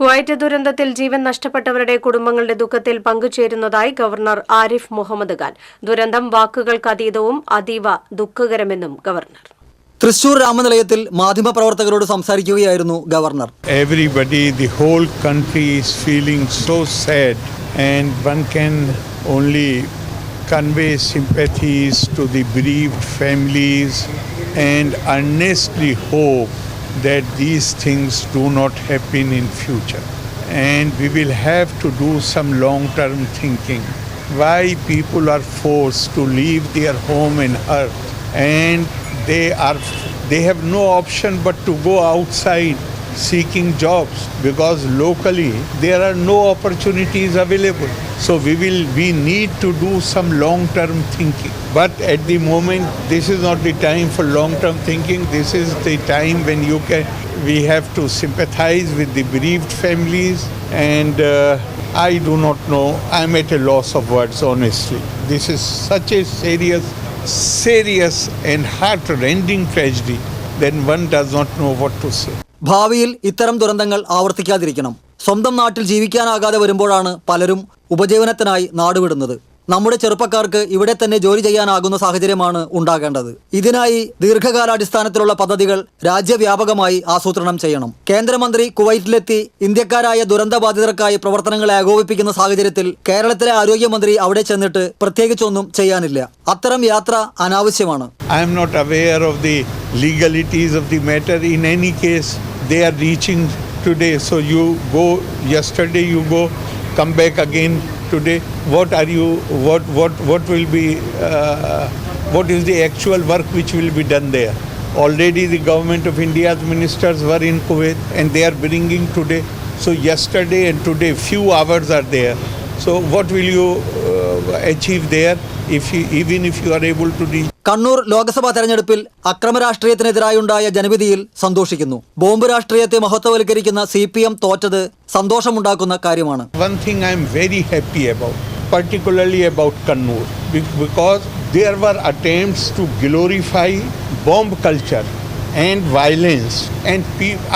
Kuwait ദുരന്തത്തിൽ ജീവൻ നഷ്ടപ്പെട്ടവരുടെ കുടുംബങ്ങളുടെ ദുഃഖത്തിൽ പങ്കുചേരുന്നതായി ഗവർണർ ആരിഫ് മുഹമ്മദ് ഖാൻ. ദുരന്തം വാക്കുകൾക്കതീതവും അതീവ ദുഃഖകരമെന്നും ഗവർണർ. തൃശൂർ രാമനിലയത്തിൽ മാധ്യമപ്രവർത്തകരോട് സംസാരിക്കുകയായിരുന്നു governor. Everybody, the whole country is feeling so sad and one can only convey sympathies to the bereaved families and earnestly hope that these things do not happen in future. And we will have to do some long term thinking. Why people are forced to leave their home and earth. And they are they have no option but to go outside seeking jobs. Because locally there are no opportunities available. So we will we need to do some long term thinking but at the moment this is not the time for long term thinking this is the time when you can we have to sympathize with the bereaved families and uh, I do not know. I'm at a loss of words, honestly. This is such a serious, serious and heart-rending tragedy Then one does not know what to say. ഭാവിയിൽ ഇത്തരം ദുരന്തങ്ങൾ ആവർത്തിക്കാതിരിക്കണം സ്വന്തം നാട്ടിൽ ജീവിക്കാനാകാതെ വരുമ്പോഴാണ് പലരും ഉപജീവനത്തിനായി നാടുവിടുന്നത് നമ്മുടെ ചെറുപ്പക്കാർക്ക് ഇവിടെ തന്നെ ജോലി ചെയ്യാനാകുന്ന സാഹചര്യമാണ് ഉണ്ടാകേണ്ടത്. ഇതിനായി ദീർഘകാലാടിസ്ഥാനത്തിലുള്ള പദ്ധതികൾ രാജ്യവ്യാപകമായി ആസൂത്രണം ചെയ്യണം. കേന്ദ്രമന്ത്രി കുവൈറ്റിലെത്തി ഇന്ത്യക്കാരായ ദുരന്തബാധിതർക്കായി പ്രവർത്തനങ്ങൾ ഏകോപിപ്പിക്കുന്ന സാഹചര്യത്തിൽ കേരളത്തിലെ ആരോഗ്യമന്ത്രി അവിടെ ചെന്നിട്ട് പ്രത്യേകിച്ചൊന്നും ചെയ്യാനില്ല. അത്തരം യാത്ര അനാവശ്യമാണ്. I am not aware of the legalities of the matter. In any case, they are reaching today. So you go yesterday, you go, come back again. Today. What are you? What what what will be? Uh, what is the actual work which will be done there? Already, the government of India's ministers were in Kuwait, and they are bringing today. So yesterday and today, few hours are there. So what will you uh, achieve there? If you, even if you are able to reach. Kannur Lok Sabha തെരഞ്ഞെടുപ്പിൽ അക്രമ രാഷ്ട്രീയത്തിനെതിരായുണ്ടായ ജനവിധിയിൽ സന്തോഷിക്കുന്നു bomb രാഷ്ട്രീയത്തെ മഹത്വവൽക്കരിക്കുന്ന C P M തോറ്റത് സന്തോഷമുണ്ടാക്കുന്ന കാര്യമാണ് One thing I'm very happy about, particularly about Kannur, because there were attempts to glorify bomb culture and violence, and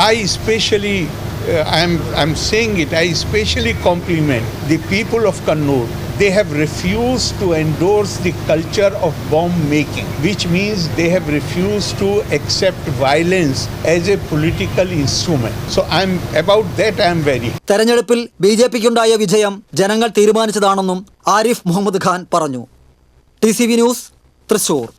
I especially, uh, I'm I'm saying it, I especially compliment the people of Kannur. They have refused to endorse the culture of bomb making, which means they have refused to accept violence as a political instrument. So I'm about that I'm very തെരഞ്ഞെടുപ്പിൽ B J പിക്കുണ്ടായ വിജയം ജനങ്ങൾ തീരുമാനിച്ചതാണെന്നും ആരിഫ് മുഹമ്മദ് ഖാൻ പറഞ്ഞു T C V news Thrissur